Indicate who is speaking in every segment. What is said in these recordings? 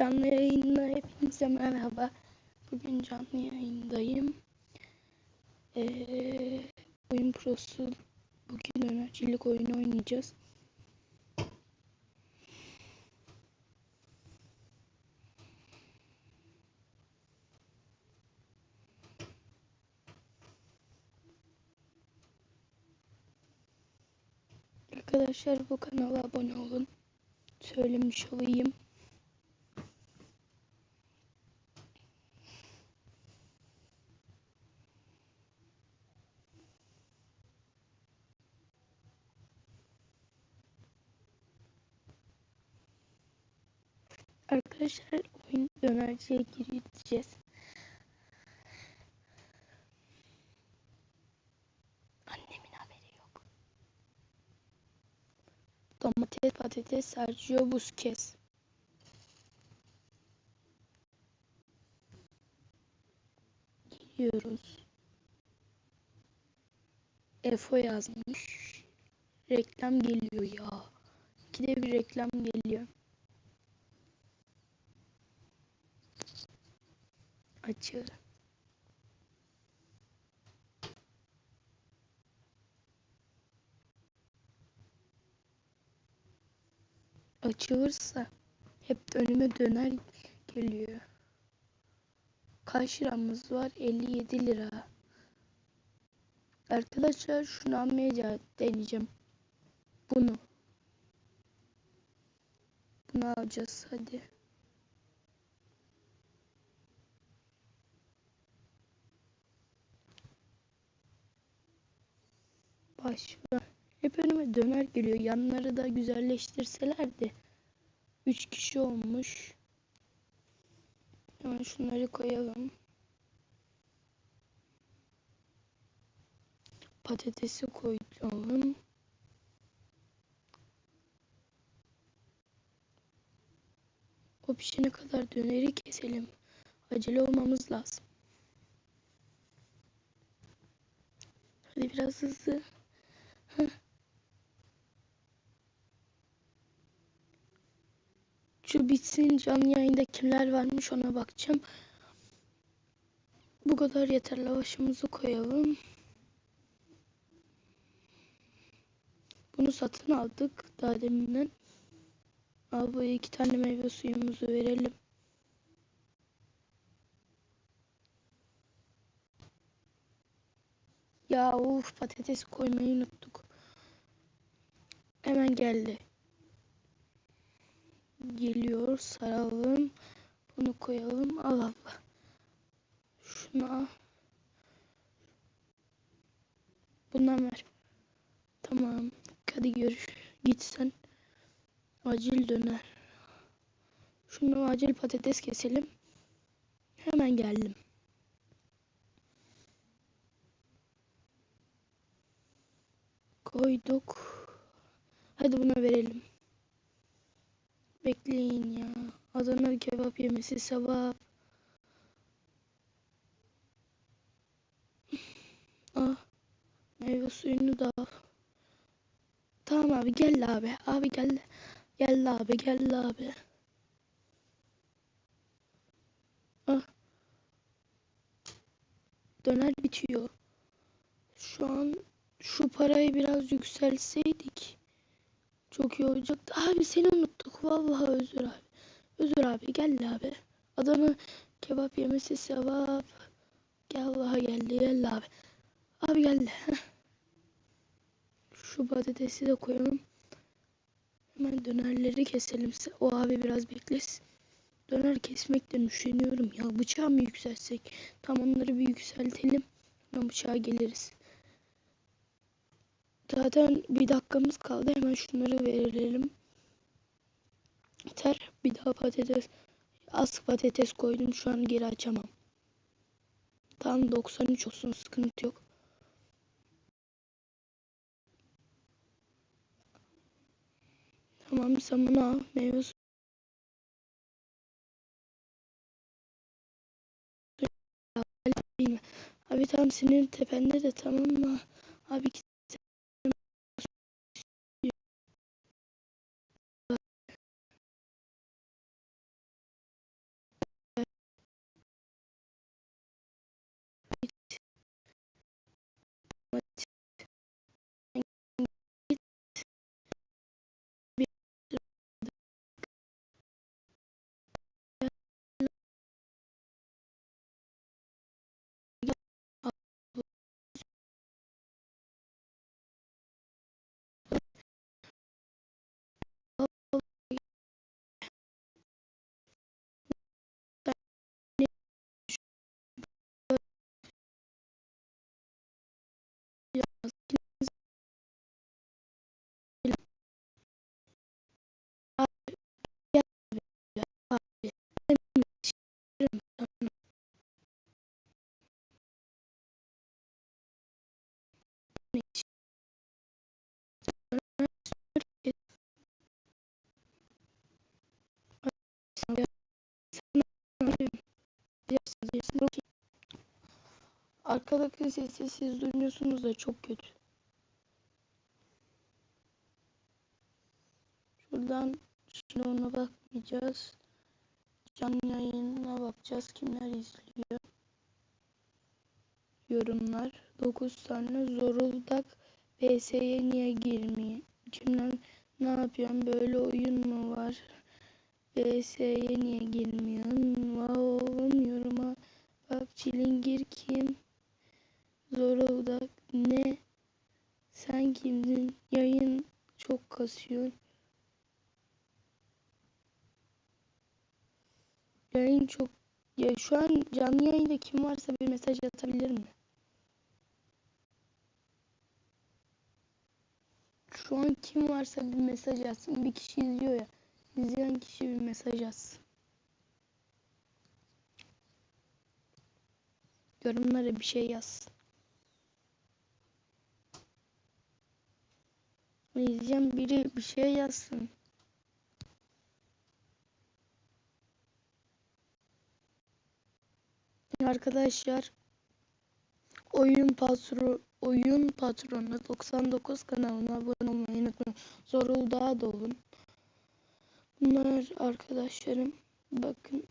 Speaker 1: Canlı yayında hepinize merhaba. Bugün canlı yayındayım. Ee, oyun prosu bugün önercilik oyunu oynayacağız. Arkadaşlar bu kanala abone olun. Söylemiş olayım. Arkadaşlar oyun dönerciye gireceğiz. Annemin haberi yok. Domates, patates, Sergio Busquets. Giriyoruz. Efo yazmış. Reklam geliyor ya. İkide bir reklam geliyor. Açı. Açılırsa hep önüme döner geliyor. Kaç liramız var? 57 lira. Arkadaşlar şunu almaya deneyeceğim. Bunu. Bunu alacağız hadi. Başla. Hep önüme döner geliyor. Yanları da güzelleştirselerdi. 3 kişi olmuş. Hemen şunları koyalım. Patatesi koyalım. O pişene kadar döneri keselim. Acele olmamız lazım. Hadi biraz hızlı. Şu bitsin canlı yayında kimler varmış ona bakacağım. Bu kadar yeter. Lavaşımızı koyalım. Bunu satın aldık daha deminden. Al bu iki tane meyve suyumuzu verelim. Ya of patates koymayı unuttuk. Hemen geldi. Geliyor saralım. Bunu koyalım. Al abla. Şunu. Bundan ver. Tamam. Hadi görüş. Git sen. Acil döner. Şunu acil patates keselim. Hemen geldim. Koyduk. Hadi buna verelim. Bekleyin ya. Adana kebap yemesi sevap. ah. Meyve suyunu da al. Tamam abi gel abi. Abi gel. Gel abi gel abi. Ah. Döner bitiyor. Şu an şu parayı biraz yükselseydik çok iyi olacaktı. Abi seni unuttuk. Vallahi özür abi. Özür abi gel abi. Adamı kebap yemesi sevap. Gel Allah'a geldi gel abi. Abi geldi. Şu patatesi de koyalım. Hemen dönerleri keselim. O abi biraz beklesin. Döner kesmekten üşeniyorum ya. Bıçağı mı yükselsek? Tam onları bir yükseltelim. Hemen bıçağa geliriz. Zaten bir dakikamız kaldı. Hemen şunları verelim. Yeter. Bir daha patates. Az patates koydum. Şu an geri açamam. Tam 93 olsun. Sıkıntı yok. Tamam al. Meyve Abi tam senin tepende de tamam mı? Abi Sen Arkadaki sesi siz duymuyorsunuz da çok kötü. Şuradan şimdi ona bakmayacağız. Canlı yayınına bakacağız. Kimler izliyor? Yorumlar. 9 tane zoruldak PS'ye niye girmiyor? Kimler ne yapıyorsun? Böyle oyun mu var? PS'ye niye girmiyorsun? Wow, yoruma bak çilingir kim? Zoruldak ne? Sen kimdin? Yayın çok kasıyor. Yayın çok ya şu an canlı yayında kim varsa bir mesaj atabilir mi? Şu an kim varsa bir mesaj atsın. Bir kişi izliyor ya. İzleyen kişi bir mesaj atsın. Yorumlara bir şey yazsın. İzleyen biri bir şey yazsın. Arkadaşlar oyun patron oyun patronu 99 kanalına abone olmayı unutmayın. Zorul da olun. Bunlar arkadaşlarım. Bakın.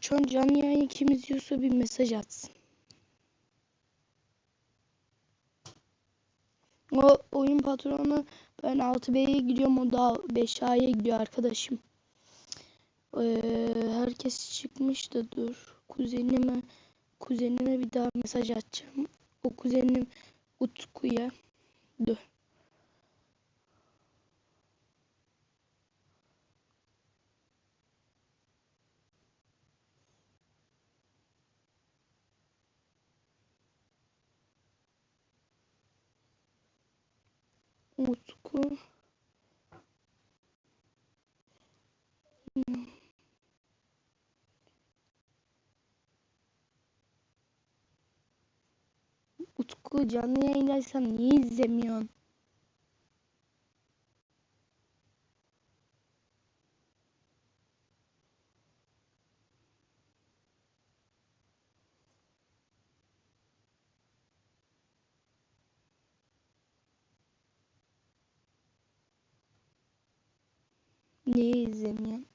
Speaker 1: Şu an canlı yayın kim izliyorsa bir mesaj atsın. O oyun patronu ben 6B'ye gidiyorum o da 5A'ya gidiyor arkadaşım. Ee, herkes çıkmış da dur. Kuzenime kuzenime bir daha mesaj atacağım. O kuzenim Utku'ya. Dur. Utku. Utku canlı yayındaysam niye izlemiyorsun? Niye izlemiyorsun?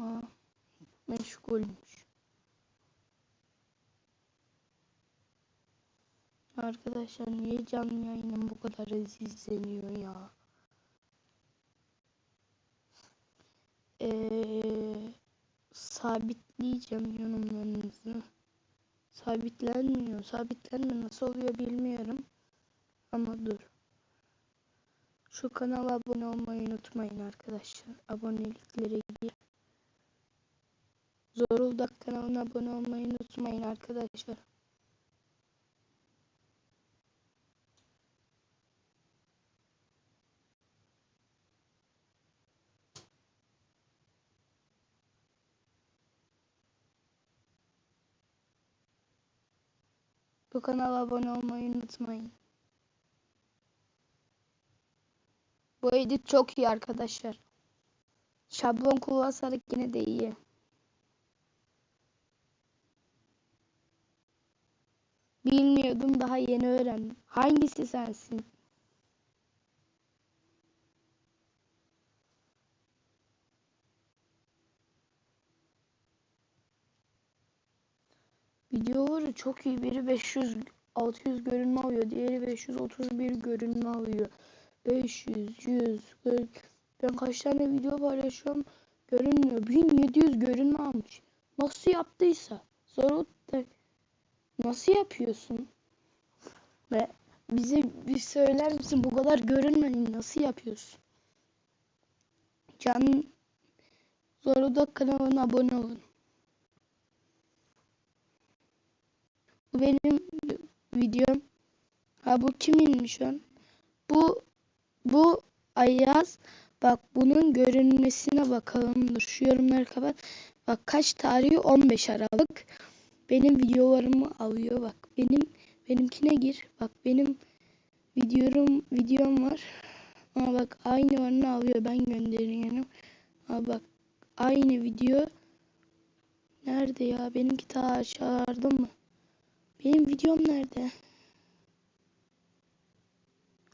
Speaker 1: Aa, meşgulmüş. Arkadaşlar niye canlı yayınım bu kadar az izleniyor ya? Ee, sabitleyeceğim yorumlarınızı. Sabitlenmiyor. Sabitlenme nasıl oluyor bilmiyorum. Ama dur. Şu kanala abone olmayı unutmayın arkadaşlar. Aboneliklere gir. Zoruldak kanalına abone olmayı unutmayın arkadaşlar. Bu kanala abone olmayı unutmayın. Bu edit çok iyi arkadaşlar. Şablon kullansarak yine de iyi. Bilmiyordum daha yeni öğrendim. Hangisi sensin? Videoları çok iyi. Biri 500 600 görünme alıyor. Diğeri 531 görünme alıyor. 500, 100, 40. Ben kaç tane video paylaşıyorum görünmüyor. 1700 görünme almış. Nasıl yaptıysa. Sonra nasıl yapıyorsun? Ve bize bir söyler misin bu kadar görünmeyi nasıl yapıyorsun? Can Zoroda kanalına abone olun. Bu benim videom. Ha bu kiminmiş an? Bu bu Ayaz. Bak bunun görünmesine bakalım. Dur şu yorumları kapat. Bak kaç tarihi 15 Aralık. Benim videolarımı alıyor. Bak benim benimkine gir. Bak benim videom videom var. Ama bak aynı oranı alıyor. Ben gönderiyorum. Ama bak aynı video nerede ya? Benimki ta aşağıda mı? Benim videom nerede?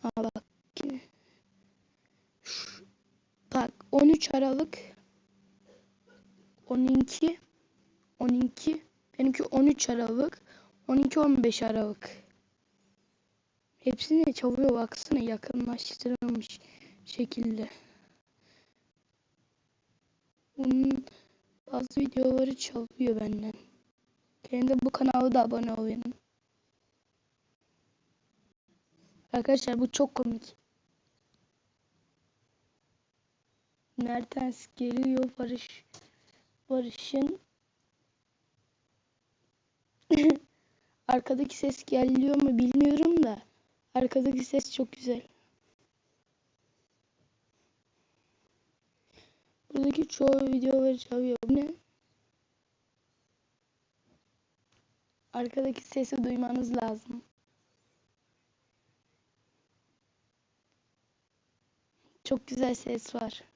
Speaker 1: Aa bak. Bak 13 Aralık 12 12 benimki 13 Aralık 12 15 Aralık Hepsini çalıyor baksana yakınlaştırılmış şekilde. Bunun bazı videoları çalıyor benden. Kendi bu kanala da abone olun. Arkadaşlar bu çok komik. Nereden geliyor Barış? Barış'ın arkadaki ses geliyor mu bilmiyorum da arkadaki ses çok güzel. Buradaki çoğu videoları çalıyor. Bu ne? Arkadaki sesi duymanız lazım. Çok güzel ses var.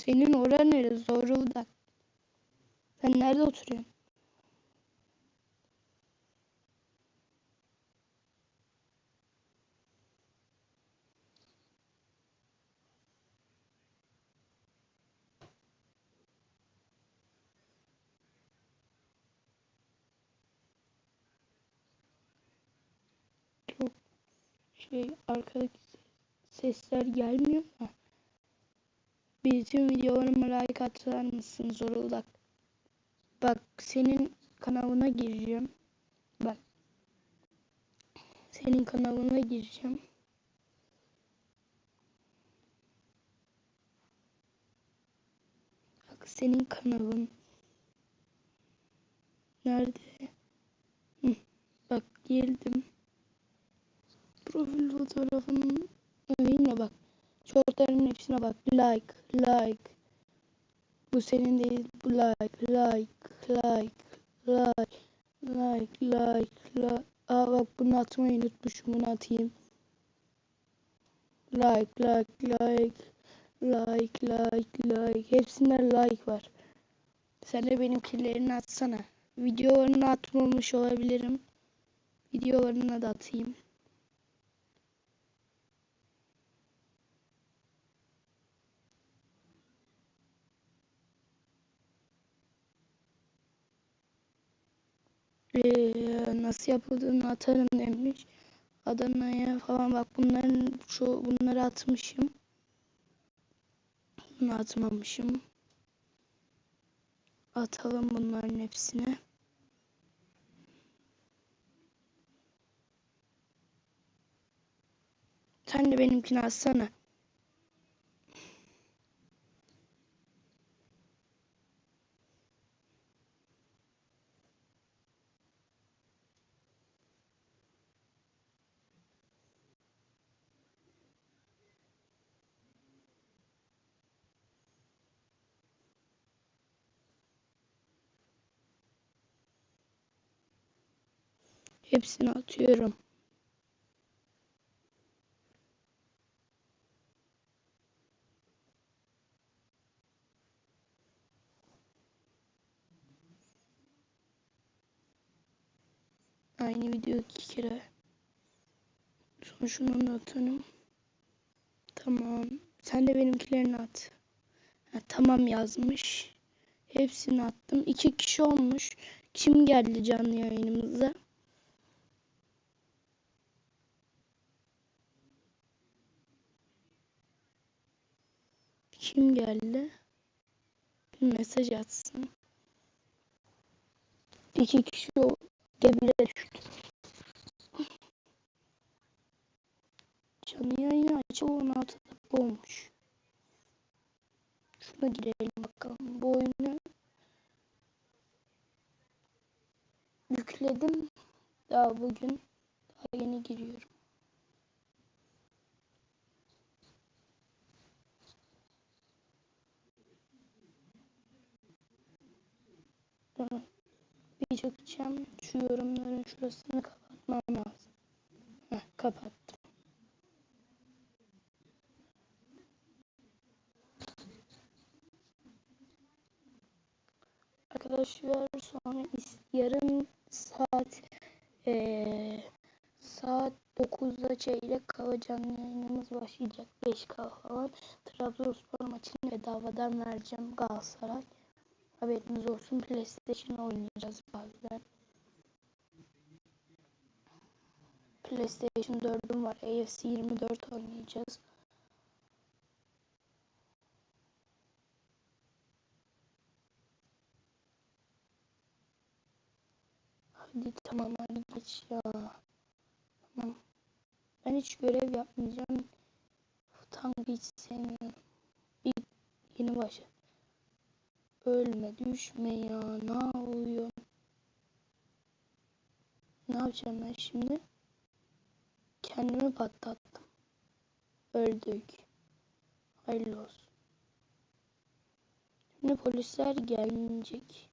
Speaker 1: Senin oran nere? Zoruldak. Sen nerede oturuyorsun? Şey arkadaki sesler gelmiyor da. Bizim videolarıma like atar mısın Zoruldak? Bak senin kanalına gireceğim. Bak. Senin kanalına gireceğim. Bak senin kanalın. Nerede? Bak girdim. Profil fotoğrafının yine bak. Shortların hepsine bak. Like, like. Bu senin değil. Like, like, like, like, like, like, like. Aa bak bunu atmayı unutmuşum. Bunu atayım. Like, like, like, like, like, like. Hepsinde like var. Sen de benimkilerini atsana. Videolarını atmamış olabilirim. Videolarını da atayım. Ee, nasıl yapıldığını atarım demiş. Adana'ya falan bak bunların şu bunları atmışım. Bunu atmamışım. Atalım bunların hepsine. Sen de benimkini atsana. Hepsini atıyorum. Aynı video iki kere. Sonra şunu da atalım. Tamam. Sen de benimkilerini at. Ha, tamam yazmış. Hepsini attım. İki kişi olmuş. Kim geldi canlı yayınımıza? kim geldi? Bir mesaj atsın. İki kişi o gebire düştü. Canlı yayını açıp 16 dakika. Şuna girelim bakalım. Bu oyunu yükledim. Daha bugün daha yeni giriyorum. Hı. Bir çıkacağım. Şu yorumların şurasını kapatmam lazım. Heh, kapattım. Arkadaşlar sonra yarın saat eee saat 9'da çeyrek kala canlı yayınımız başlayacak. 5 kala falan. Trabzonspor maçını bedavadan vereceğim Galatasaray. Haberiniz olsun. PlayStation oynayacağız bazen. PlayStation 4'üm var. AFC 24 oynayacağız. Hadi tamam hadi geç ya. Tamam. Ben hiç görev yapmayacağım. Tankı hiç sevmiyorum. Bir yeni başla. Ölme düşme ya. Ne oluyor? Ne yapacağım ben şimdi? Kendimi patlattım. Öldük. Hayırlı olsun. Şimdi polisler gelecek.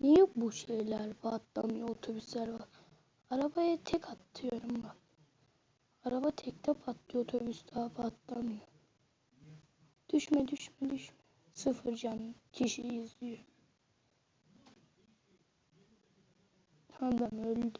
Speaker 1: Niye bu şeyler patlamıyor otobüsler var? Arabaya tek atıyorum bak. Araba tekte patlıyor otobüs daha patlamıyor. Düşme düşme düşme. Sıfır can kişi izliyor. Adam öldü.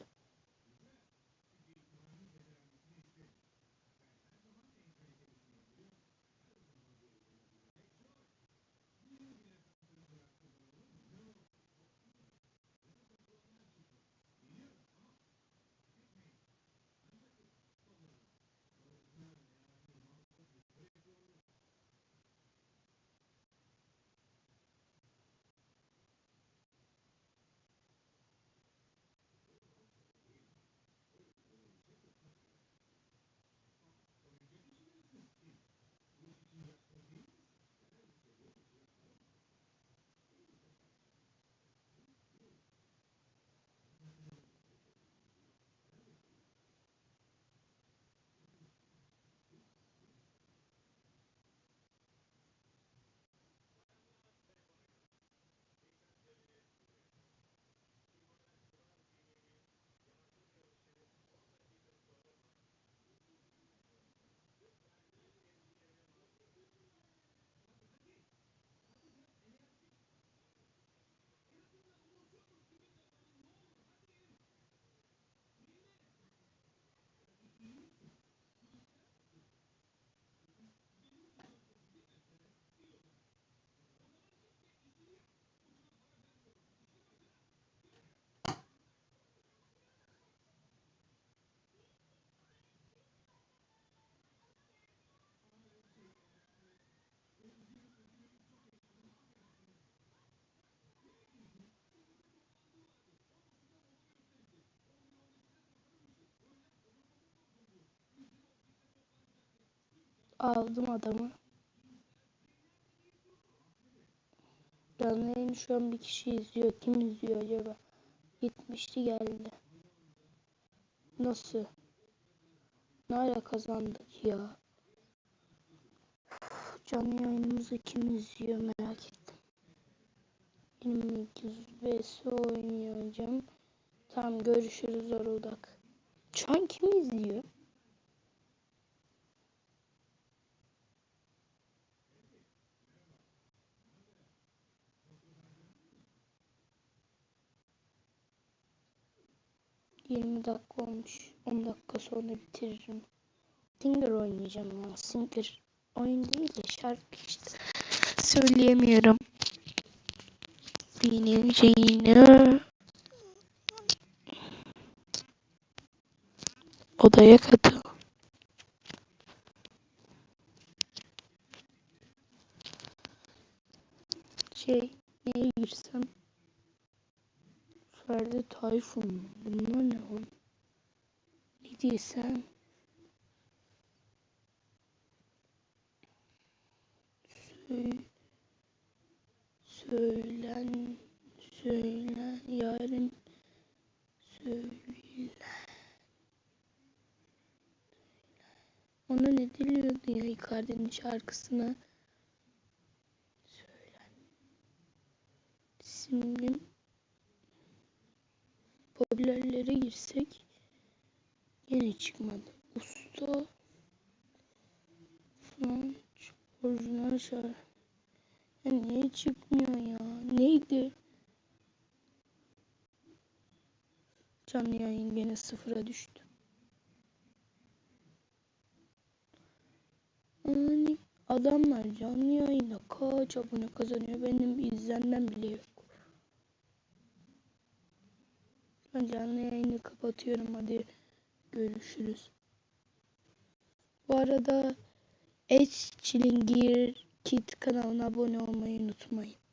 Speaker 1: Aldım adamı. Canlı yayını şu an bir kişi izliyor. Kim izliyor acaba? Gitmişti geldi. Nasıl? Ne kazandık ya? Üf, Canlı yayınımızı kim izliyor merak ettim. 22 vs oynayacağım. Tamam görüşürüz Oruldak. Şu kim izliyor? Yirmi dakika olmuş. 10 dakika sonra bitiririm. Singer oynayacağım ya. Singer. Oyun değil de şarkı işte. Söyleyemiyorum. Benim şeyini odaya katıl. Tayfun mu? Bunlar ne oğlum? Ne diysem Söy söylen söylen yarın söyle ona ne diliyordu ya Icardi'nin şarkısına söylen şimdi popülerlere girsek yine çıkmadı. Usta Frank orijinal şarkı. Ya niye çıkmıyor ya? Neydi? Canlı yayın gene sıfıra düştü. Hani adamlar canlı yayında kaç abone kazanıyor benim izlenmem bile yok. Ben canlı yayını kapatıyorum hadi görüşürüz. Bu arada H Çilingir Kit kanalına abone olmayı unutmayın.